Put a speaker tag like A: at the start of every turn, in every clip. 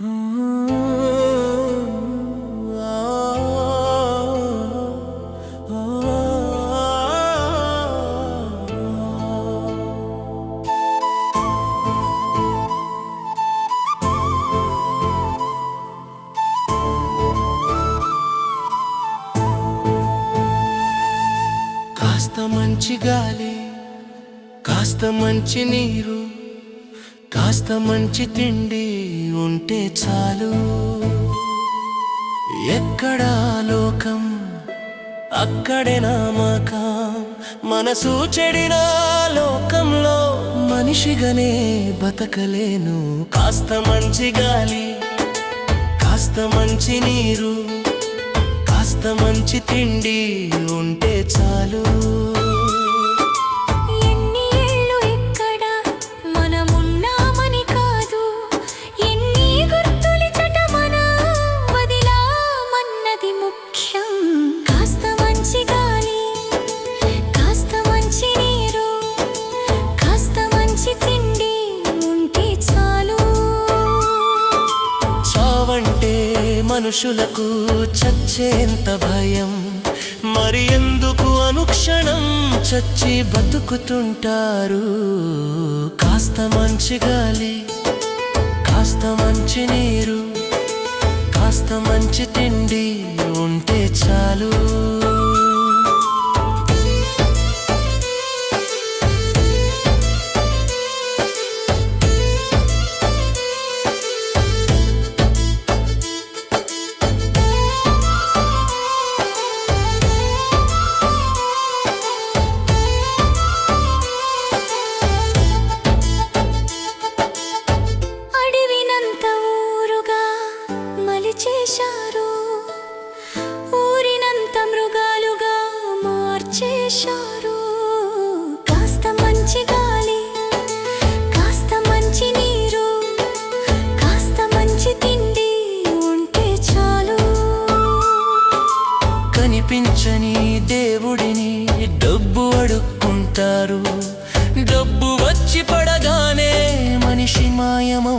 A: కాస్త మంచి గాలి కాస్త మంచి నీరు కాస్త మంచి తిండి. ఉంటే చాలు. ఎక్కడా లోకం అక్కడే నామకం. మనసు చెడిన లోకంలో మనిషిగానే బతకలేను. కాస్త మంచి గాలి కాస్త మంచి నీరు కాస్త మంచి తిండి ఉంటే చాలు. మనుషులకు చచ్చేంత భయం. మరి ఎందుకు అనుక్షణం చచ్చి బతుకుతుంటారు? కాస్త మంచి గాలి కాస్త మంచి నీరు కాస్త మంచి తిండి ఉంటే చాలు.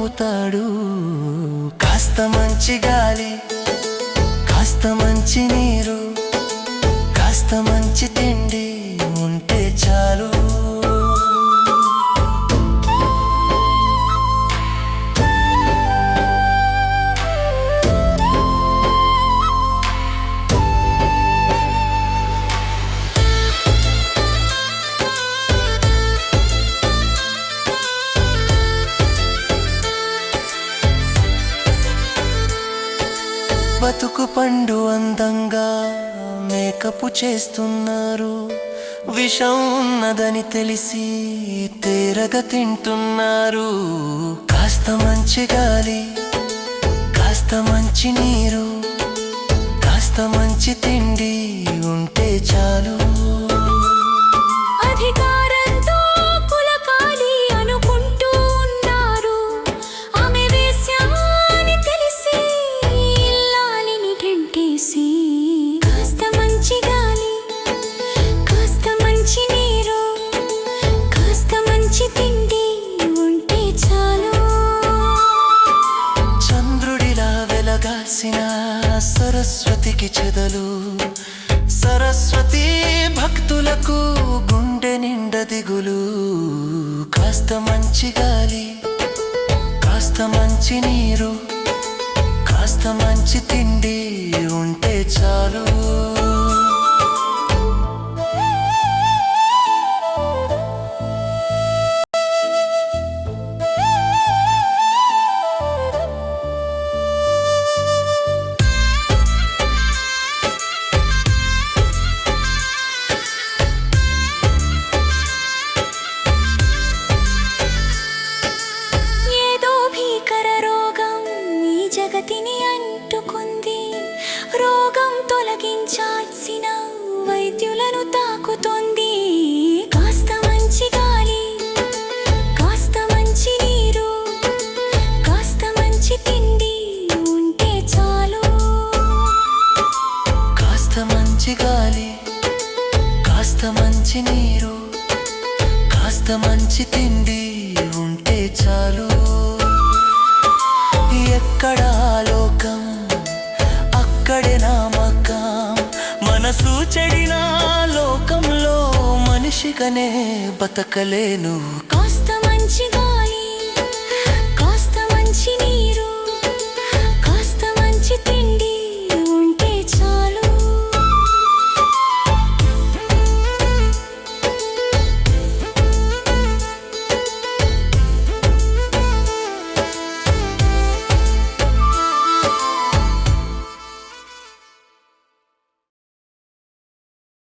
B: మాయమవుతాడు కాస్త మంచి గాలి కాస్త మంచి నీరు కాస్త మంచి తిండి. బతుకు
A: పండు అందంగా మేకపు చేస్తున్నారు. విషం ఉన్నదని తెలిసి తేరగ తింటున్నారు. కాస్త మంచి గాలి కాస్త మంచి నీరు కాస్త మంచి తిండి ఉంటే చాలు. అధికారంతో భక్తులకు గుండె నిండ దిగులు. కాస్త మంచి గాలి కాస్త మంచి నీరు కాస్త మంచి తిండి ఉంటే చాలు.
B: తొలగించాల్సిన వైద్యులను తాకుతోంది. కాస్త మంచి గాలి కాస్త మంచి నీరు కాస్త మంచి తిండి ఉంటే చాలు.
A: కాస్త మంచి గాలి కాస్త మంచి నీరు కాస్త మంచి తిండి ఉంటే చాలు.
B: ఎక్కడ సూచడినా లోకంలో
A: మనిషికనే బతకలేను.
B: కాస్త మంచిగా